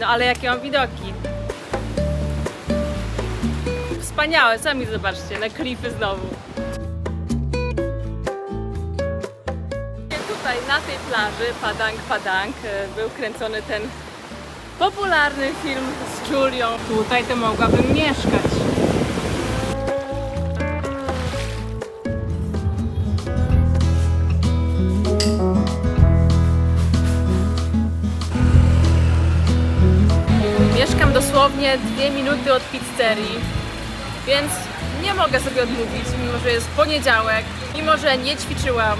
No ale jakie mam widoki. Wspaniałe, sami zobaczcie, na klify znowu. Tutaj na tej plaży Padang Padang e, był kręcony ten popularny film z Julią. Tutaj to mogłabym mieszkać. Dosłownie dwie minuty od pizzerii, więc nie mogę sobie odmówić, mimo że jest poniedziałek, mimo że nie ćwiczyłam.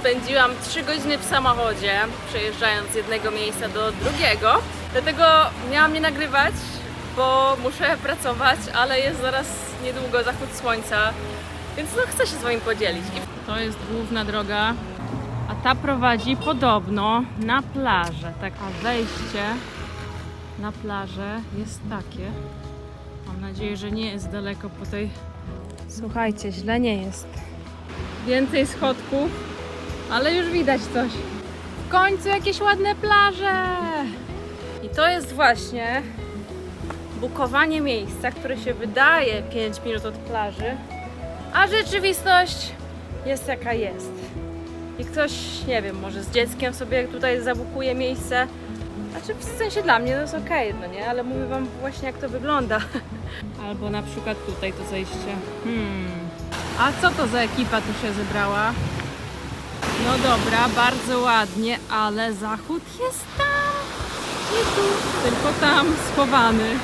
Spędziłam 3 godziny w samochodzie, przejeżdżając z jednego miejsca do drugiego. Dlatego miałam nie nagrywać, bo muszę pracować, ale jest zaraz niedługo zachód słońca, więc no chcę się z Wami podzielić. To jest główna droga, a ta prowadzi podobno na plażę. Tak, a wejście na plażę jest takie. Mam nadzieję, że nie jest daleko po tej. Słuchajcie, źle nie jest. Więcej schodków, ale już widać coś. W końcu jakieś ładne plaże! I to jest właśnie bukowanie miejsca, które się wydaje 5 minut od plaży, a rzeczywistość jest jaka jest. I ktoś, nie wiem, może z dzieckiem sobie tutaj zabukuje miejsce. Znaczy w sensie dla mnie to jest okej, no nie? Ale mówię wam właśnie jak to wygląda. Albo na przykład tutaj to zejście. Hmm. A co to za ekipa tu się zebrała? No dobra, bardzo ładnie, ale zachód jest tam. Nie tu, tylko tam schowany.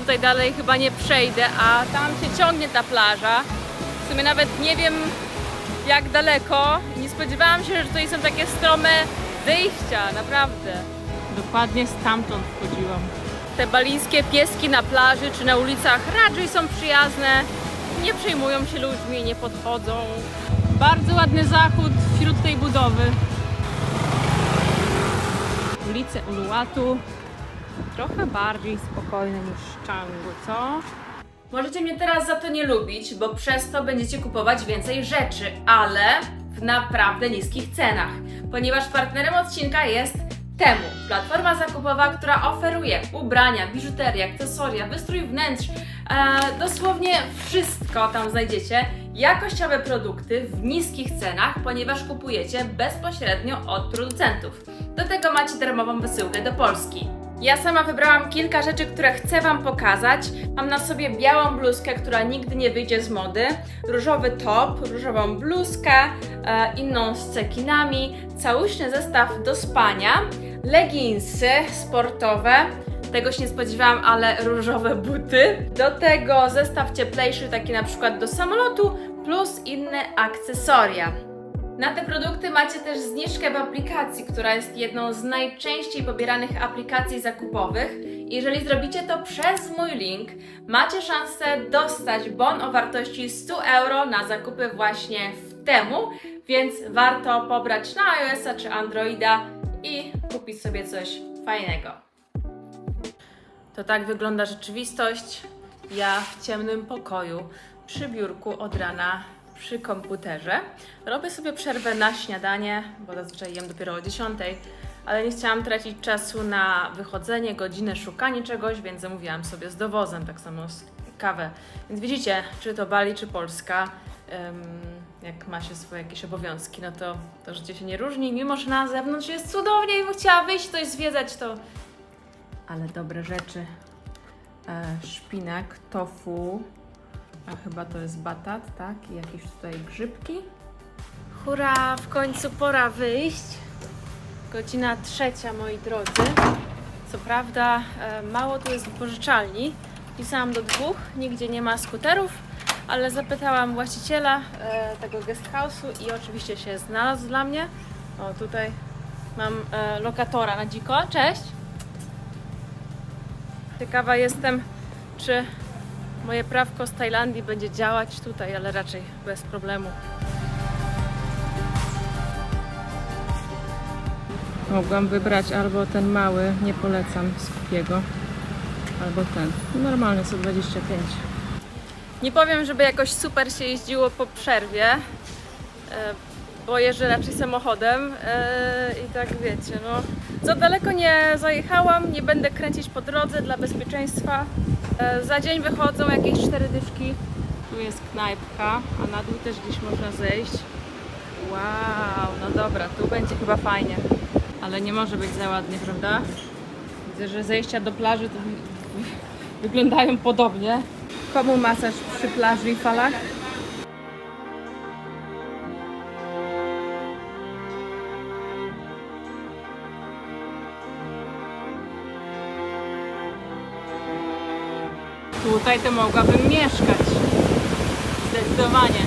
Tutaj dalej chyba nie przejdę, a tam się ciągnie ta plaża. W sumie nawet nie wiem jak daleko. Nie spodziewałam się, że tutaj są takie strome wyjścia, naprawdę. Dokładnie stamtąd wchodziłam. Te balińskie pieski na plaży czy na ulicach raczej są przyjazne, nie przejmują się ludźmi, nie podchodzą. Bardzo ładny zachód wśród tej budowy. Ulice Uluwatu trochę bardziej spokojne niż Canggu, co? Możecie mnie teraz za to nie lubić, bo przez to będziecie kupować więcej rzeczy, ale w naprawdę niskich cenach, ponieważ partnerem odcinka jest Temu, platforma zakupowa, która oferuje ubrania, biżuterię, akcesoria, wystrój wnętrz, e, dosłownie wszystko tam znajdziecie. Jakościowe produkty w niskich cenach, ponieważ kupujecie bezpośrednio od producentów. Do tego macie darmową wysyłkę do Polski. Ja sama wybrałam kilka rzeczy, które chcę Wam pokazać. Mam na sobie białą bluzkę, która nigdy nie wyjdzie z mody, różowy top, różową bluzkę, e, inną z cekinami, całuśny zestaw do spania, leginsy sportowe, tego się nie spodziewałam, ale różowe buty. Do tego zestaw cieplejszy, taki na przykład do samolotu, plus inne akcesoria. Na te produkty macie też zniżkę w aplikacji, która jest jedną z najczęściej pobieranych aplikacji zakupowych. Jeżeli zrobicie to przez mój link, macie szansę dostać bon o wartości 100 euro na zakupy właśnie w temu, więc warto pobrać na iOS-a czy Androida i kupić sobie coś fajnego. To tak wygląda rzeczywistość. Ja w ciemnym pokoju przy biurku od rana przy komputerze. Robię sobie przerwę na śniadanie, bo zazwyczaj jem dopiero o 10, ale nie chciałam tracić czasu na wychodzenie, godzinę, szukanie czegoś, więc zamówiłam sobie z dowozem, tak samo kawę. Więc widzicie, czy to Bali, czy Polska, jak ma się swoje jakieś obowiązki, no to, to życie się nie różni, mimo że na zewnątrz jest cudownie i bym chciała wyjść, coś zwiedzać, to... Ale dobre rzeczy. E, szpinak, tofu, a chyba to jest batat, tak? I jakieś tutaj grzybki. Hurra, w końcu pora wyjść. Godzina trzecia, moi drodzy. Co prawda e, mało tu jest wypożyczalni. Pisałam do dwóch, nigdzie nie ma skuterów, ale zapytałam właściciela e, tego guest house'u i oczywiście się znalazł dla mnie. O, tutaj mam e, lokatora na dziko. Cześć! Ciekawa jestem, czy moje prawko z Tajlandii będzie działać tutaj, ale raczej bez problemu. Mogłam wybrać albo ten mały, nie polecam Skupiego, albo ten. Normalny 125. Nie powiem, żeby jakoś super się jeździło po przerwie. E, bo jeżdżę raczej samochodem e, i tak wiecie, no za daleko nie zajechałam, nie będę kręcić po drodze dla bezpieczeństwa. E, za dzień wychodzą jakieś cztery dyszki. Tu jest knajpka, a na dół też gdzieś można zejść. Wow, no dobra, tu będzie chyba fajnie, ale nie może być za ładnie, prawda? Widzę, że zejścia do plaży to wyglądają podobnie. Komu masaż przy plaży i falach? Tutaj to mogłabym mieszkać. Zdecydowanie.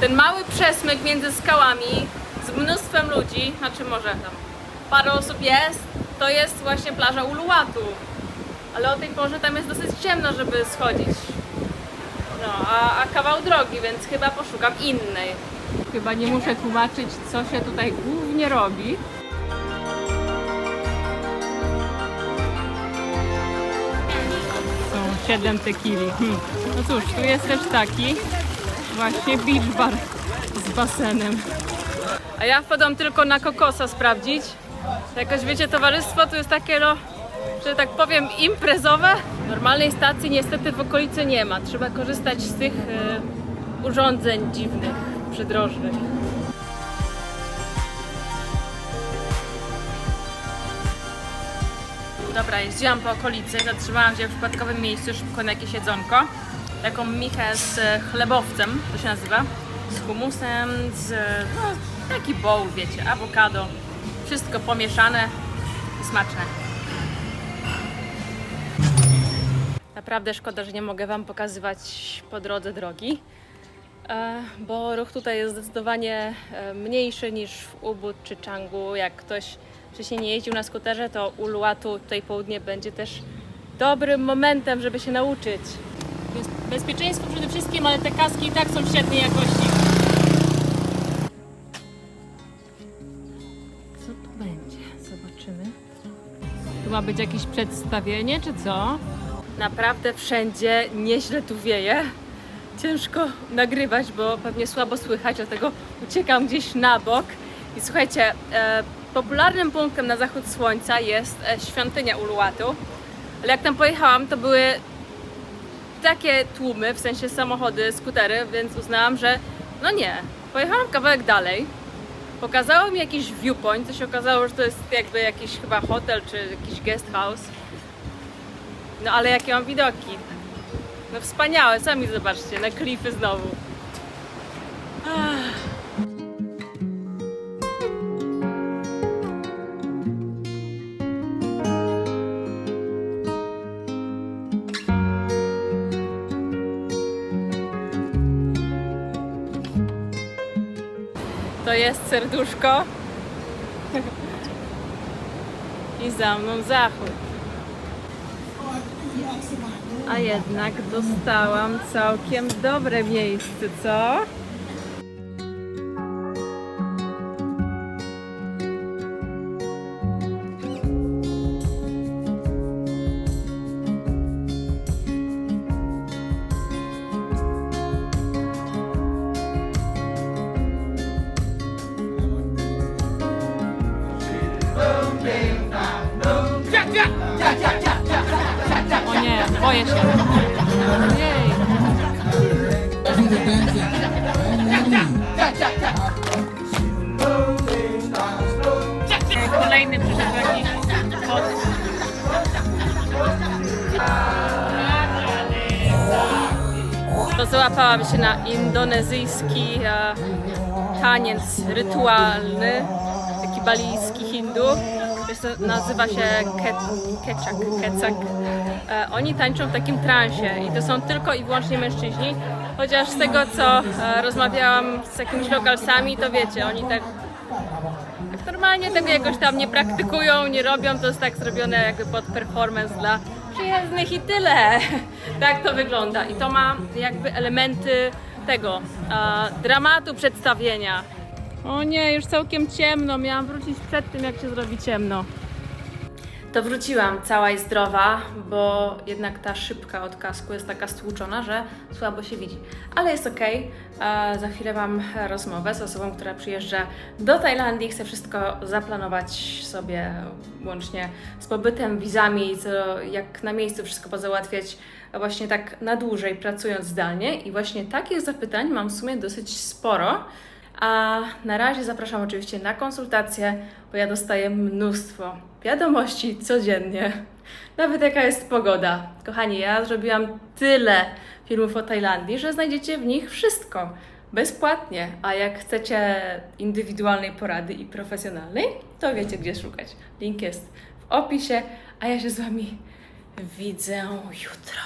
Ten mały przesmyk między skałami z mnóstwem ludzi, znaczy może tam parę osób jest, to jest właśnie plaża Uluwatu. Ale o tej porze tam jest dosyć ciemno, żeby schodzić. No, a, a kawał drogi, więc chyba poszukam innej. Chyba nie muszę tłumaczyć, co się tutaj głównie robi. 7 tequili. Hmm. No cóż, tu jest też taki właśnie beach bar z basenem. A ja wpadłam tylko na kokosa sprawdzić. Jakoś wiecie, towarzystwo tu jest takie, no, że tak powiem, imprezowe. Normalnej stacji niestety w okolicy nie ma. Trzeba korzystać z tych e, urządzeń dziwnych, przydrożnych. Dobra, jeździłam po okolicy, zatrzymałam się w przypadkowym miejscu szybko na jakieś jedzonko. Taką michę z e, chlebowcem, to się nazywa, z humusem, z no, taki bowl, wiecie, awokado, wszystko pomieszane i smaczne. Naprawdę szkoda, że nie mogę Wam pokazywać po drodze drogi, e, bo ruch tutaj jest zdecydowanie e, mniejszy niż w Ubud czy Changu. Jak ktoś wcześniej nie jeździł na skuterze, to Uluwatu tutaj południe będzie też dobrym momentem, żeby się nauczyć. Bezpieczeństwo przede wszystkim, ale te kaski i tak są świetnej jakości. Co tu będzie? Zobaczymy. Tu ma być jakieś przedstawienie, czy co? Naprawdę wszędzie nieźle tu wieje. Ciężko nagrywać, bo pewnie słabo słychać, dlatego uciekam gdzieś na bok. I słuchajcie, e, popularnym punktem na zachód słońca jest e, świątynia Uluwatu. Ale jak tam pojechałam, to były takie tłumy, w sensie samochody, skutery, więc uznałam, że no nie. Pojechałam kawałek dalej. Pokazało mi jakiś viewpoint, to się okazało, że to jest jakby jakiś chyba hotel czy jakiś guest house. No ale jakie mam widoki. No wspaniałe, sami zobaczcie, na klify znowu. Ach. Jest serduszko. I za mną zachód. A jednak dostałam całkiem dobre miejsce, co? Kolejny jakiś kot. To załapałam się na indonezyjski e, taniec rytualny, taki balijski hindu. To nazywa się ke, keczak, kecak. E, oni tańczą w takim transie i to są tylko i wyłącznie mężczyźni. Chociaż z tego, co e, rozmawiałam z jakimiś lokalsami, to wiecie, oni tak normalnie tego jakoś tam nie praktykują, nie robią, to jest tak zrobione jakby pod performance dla przyjezdnych i tyle. tak to wygląda. I to ma jakby elementy tego a, dramatu przedstawienia. O nie, już całkiem ciemno. Miałam wrócić przed tym, jak się zrobi ciemno. To wróciłam cała i zdrowa, bo jednak ta szybka od kasku jest taka stłuczona, że słabo się widzi. Ale jest ok. Za chwilę mam rozmowę z osobą, która przyjeżdża do Tajlandii. Chcę wszystko zaplanować sobie łącznie z pobytem, wizami, co jak na miejscu wszystko pozałatwiać właśnie tak na dłużej, pracując zdalnie. I właśnie takich zapytań mam w sumie dosyć sporo. A na razie zapraszam oczywiście na konsultacje, bo ja dostaję mnóstwo wiadomości codziennie. Nawet jaka jest pogoda. Kochani, ja zrobiłam tyle filmów o Tajlandii, że znajdziecie w nich wszystko bezpłatnie. A jak chcecie indywidualnej porady i profesjonalnej, to wiecie gdzie szukać. Link jest w opisie, a ja się z Wami widzę jutro.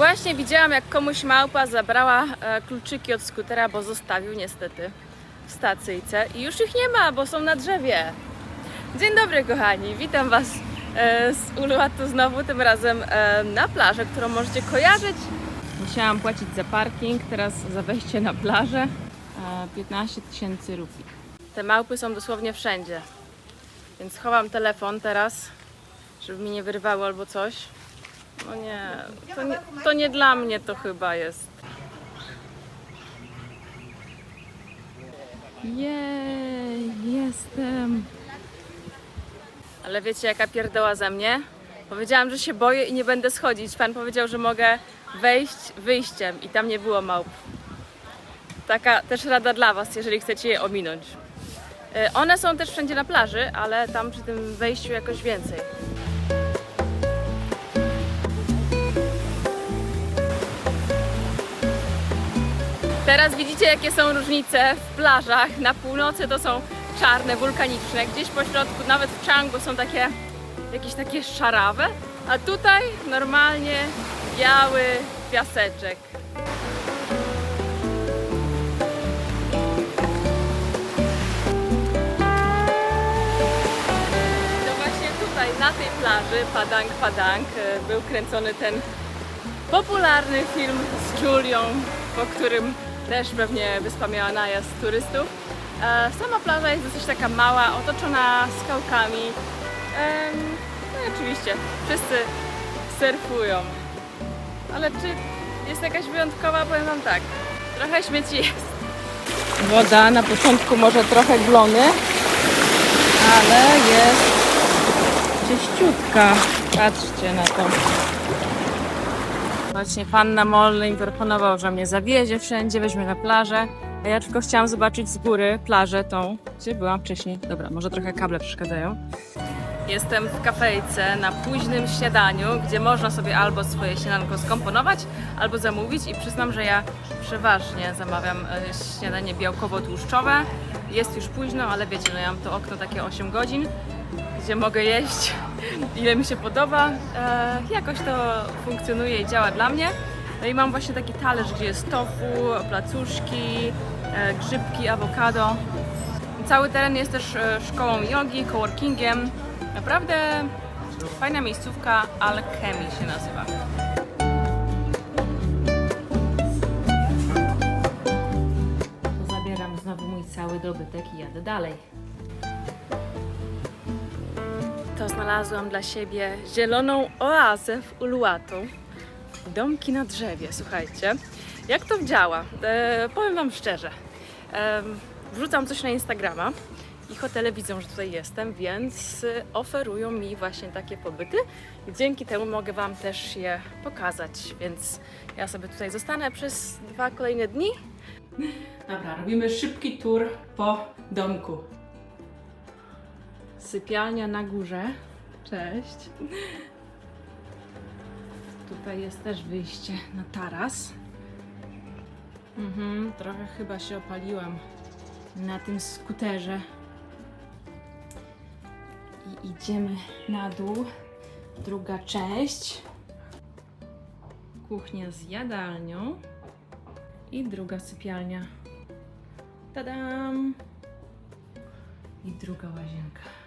Właśnie widziałam, jak komuś małpa zabrała e, kluczyki od skutera, bo zostawił niestety w stacyjce i już ich nie ma, bo są na drzewie. Dzień dobry, kochani, witam Was e, z Uluwatu znowu, tym razem e, na plażę, którą możecie kojarzyć. Musiałam płacić za parking, teraz za wejście na plażę e, 15 tysięcy rupii. Te małpy są dosłownie wszędzie, więc chowam telefon teraz, żeby mi nie wyrwały albo coś. No nie, to nie, to nie dla mnie to chyba jest. Jej, jestem. Ale wiecie jaka pierdoła ze mnie? Powiedziałam, że się boję i nie będę schodzić. Pan powiedział, że mogę wejść wyjściem i tam nie było małp. Taka też rada dla Was, jeżeli chcecie je ominąć. E, One są też wszędzie na plaży, ale tam przy tym wejściu jakoś więcej. Teraz widzicie, jakie są różnice w plażach. Na północy to są czarne, wulkaniczne. Gdzieś po środku, nawet w Changu są takie jakieś takie szarawe, a tutaj normalnie biały piaseczek. To właśnie tutaj, na tej plaży Padang Padang e, był kręcony ten popularny film z Julią, po którym też pewnie wyspa miała najazd turystów. E, Sama plaża jest dosyć taka mała, otoczona skałkami. No i oczywiście, wszyscy surfują. Ale czy jest jakaś wyjątkowa? Powiem Wam tak, trochę śmieci jest. Woda na początku może trochę glony, ale jest czyściutka. Patrzcie na to. Właśnie pan na Molny mi proponował, że mnie zawiezie wszędzie, weźmie na plażę. A ja tylko chciałam zobaczyć z góry plażę tą, gdzie byłam wcześniej. Dobra, może trochę kable przeszkadzają. Jestem w kafejce na późnym śniadaniu, gdzie można sobie albo swoje śniadanko skomponować, albo zamówić i przyznam, że ja przeważnie zamawiam e, śniadanie białkowo-tłuszczowe. Jest już późno, ale wiecie, no ja mam to okno takie 8 godzin, gdzie mogę jeść ile mi się podoba. E, jakoś to funkcjonuje i działa dla mnie. No i mam właśnie taki talerz, gdzie jest tofu, placuszki, e, grzybki, awokado. Cały teren jest też e, szkołą jogi, coworkingiem. Naprawdę fajna miejscówka, Alchemy się nazywa. Zabieram znowu mój cały dobytek i jadę dalej. To znalazłam dla siebie zieloną oazę w Uluwatu. Domki na drzewie, słuchajcie. Jak to działa? E, powiem Wam szczerze. E, wrzucam coś na Instagrama i hotele widzą, że tutaj jestem, więc e, oferują mi właśnie takie pobyty i dzięki temu mogę Wam też je pokazać, więc ja sobie tutaj zostanę przez dwa kolejne dni. Dobra, robimy szybki tour po domku. Sypialnia na górze. Cześć. Tutaj jest też wyjście na taras. Mhm, trochę chyba się opaliłam na tym skuterze. I idziemy na dół. Druga część. Kuchnia z jadalnią. I druga sypialnia. Tadam! I druga łazienka.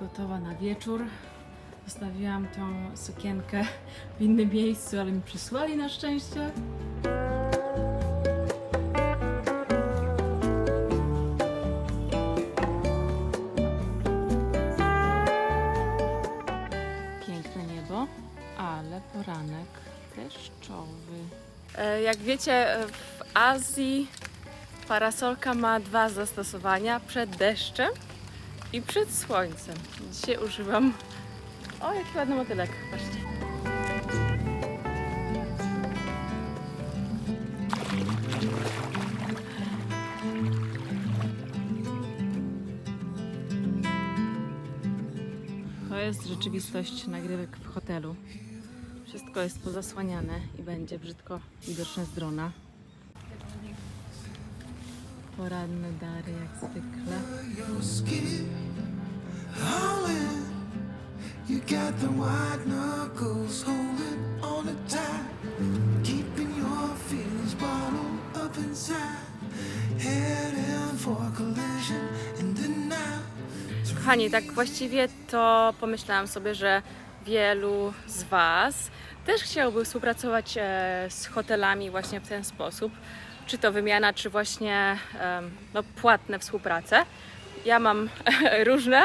gotowa na wieczór. Zostawiłam tą sukienkę w innym miejscu, ale mi przysłali na szczęście. Piękne niebo, ale poranek deszczowy. E, jak wiecie, e, w Azji parasolka ma dwa zastosowania przed deszczem i przed słońcem. Dzisiaj używam. O, jaki ładny motylek, patrzcie. To jest rzeczywistość nagrywek w hotelu. Wszystko jest pozasłaniane i będzie brzydko widoczne z drona. Poranne dary jak zwykle. You got the white knuckles holding on tight, keeping your feelings bottled up inside. Heading for collision in the night. Kochani, tak właściwie to pomyślałam sobie, że wielu z Was też chciałoby współpracować e, z hotelami właśnie w ten sposób. Czy to wymiana, czy właśnie no, płatne współprace. Ja mam różne,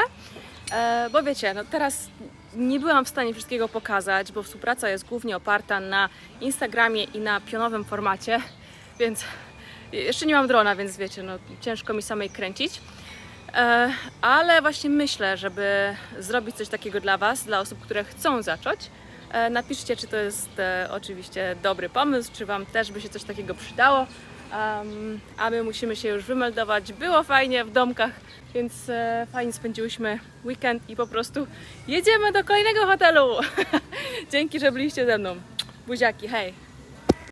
e, bo wiecie, no teraz nie byłam w stanie wszystkiego pokazać, bo współpraca jest głównie oparta na Instagramie i na pionowym formacie, więc jeszcze nie mam drona, więc wiecie, no ciężko mi samej kręcić. E, ale właśnie myślę, żeby zrobić coś takiego dla Was, dla osób, które chcą zacząć. E, napiszcie, czy to jest oczywiście dobry pomysł, czy Wam też by się coś takiego przydało. Em, a my musimy się już wymeldować. Było fajnie w domkach, więc e, fajnie spędziłyśmy weekend i po prostu jedziemy do kolejnego hotelu. Dzięki, że byliście ze mną. Buziaki, hej!